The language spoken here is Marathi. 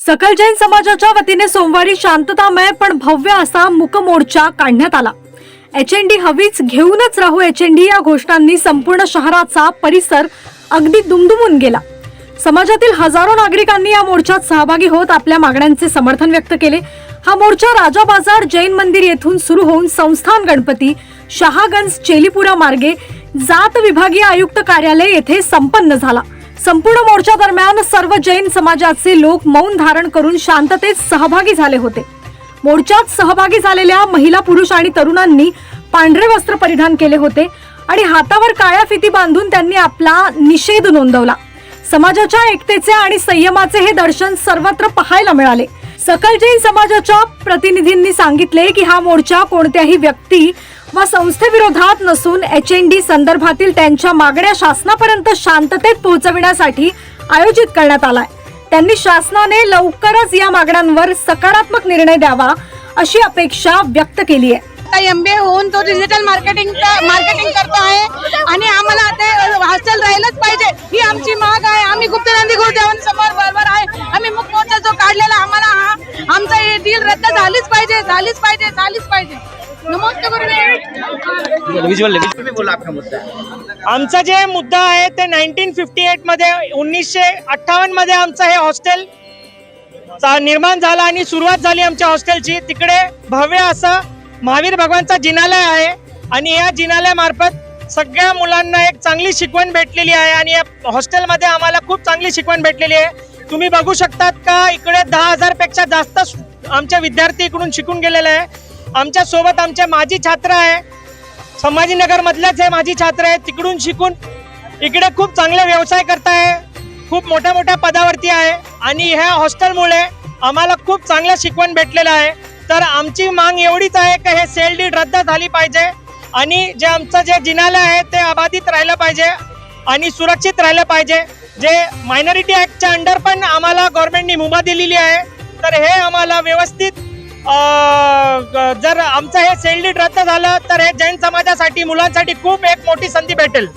सकल जैन समाजाच्या वतीने सोमवारी शांततामय पण भव्य असा मुक मोर्चा काढण्यात आला. एच एन डी हवीच घेऊनच राहू एच एन डी या घोषणांनी संपूर्ण शहराचा परिसर अगदी दुमदुमून गेला. समाजातील हजारो नागरिकांनी या मोर्चात सहभागी होत आपल्या मागण्यांचे समर्थन व्यक्त केले. हा मोर्चा राजा बाजार जैन मंदिर येथून सुरू होऊन संस्थान गणपती शहागंज चेलीपुरा मार्गे जात विभागीय आयुक्त कार्यालय येथे संपन्न झाला. संपूर्ण मोर्चा दरम्यान सर्व जैन समाजाचे लोक मौन धारण करून शांततेत सहभागी झाले होते. मोर्चात सहभागी झालेल्या महिला पुरुष आणि तरुणांनी पांढरे वस्त्र परिधान केले होते आणि हातावर काळ्या फिती बांधून त्यांनी आपला निषेध नोंदवला. समाजाच्या एकतेचे आणि संयमाचे हे दर्शन सर्वत्र पाहायला मिळाले. सकल जैन समाजाच्या प्रतिनिधींनी सांगितले की हा मोर्चा कोणत्याही व्यक्ती व संस्थेविरोधात नसून एच एन डी संदर्भातील त्यांच्या मागण्या शासनापर्यंत शांततेत पोहोचविण्यासाठी आयोजित करण्यात आलाय. त्यांनी शासनाने लवकरच या मागण्यांवर सकारात्मक निर्णय द्यावा अशी अपेक्षा व्यक्त केली आहे. आता एम बी ए होऊन तो डिजिटल मार्केटिंग मार्केटिंग करतो आहे. आणि आम्हाला ते हॉस्टेल राहिलंच पाहिजे. ही आमची माग आहे. आम्ही गुप्त नंदी समोर बरोबर आहे. आम्ही मुख मोर्चा जो काढलेला आम्हाला हा आमचा हे डील रद्द झालीच पाहिजे झालीच पाहिजे झालीच पाहिजे. आमचा जे मुद्दा आहे ते नाईन्टीन फिफ्टी एटमध्ये एकोणीसशे अठ्ठावन्नमध्ये आमचं हे हॉस्टेल निर्माण झाला आणि सुरुवात झाली आमच्या हॉस्टेलची. तिकडे भव्य असं महावीर भगवानचा जिनालय आहे आणि या जिनालयामार्फत सगळ्या मुलांना एक चांगली शिकवण भेटलेली आहे आणि या हॉस्टेलमध्ये आम्हाला खूप चांगली शिकवण भेटलेली आहे. तुम्ही बघू शकतात का इकडे दहा हजारपेक्षा जास्त स- आमचे विद्यार्थी इकडून शिकून गेलेले आहे. आमच्यासोबत आमचे माजी छात्र आहे. संभाजीनगर मधलेच हे माझी छात्र आहे तिकडून शिकून इकडे खूप चांगले व्यवसाय करताय. खूप मोठ्या मोठ्या पदावरती आहे. आणि ह्या हॉस्टेलमुळे आम्हाला खूप चांगलं शिकवण भेटलेलं आहे. तर आमची मांग एवढीच आहे की हे सेल डीड रद्द झाली पाहिजे. आणि जे आमचं जे जिनालय आहे ते अबाधित राहिलं पाहिजे आणि सुरक्षित राहिलं पाहिजे. जे मायनॉरिटी ऍक्टच्या अंडर पण आम्हाला गव्हर्नमेंटनी मुभा दिलेली आहे. तर हे आम्हाला व्यवस्थित जर आमचं हे सेल रद्द झालं तर हे जैन समाजासाठी मुलांसाठी खूप एक मोठी संधी भेटेल.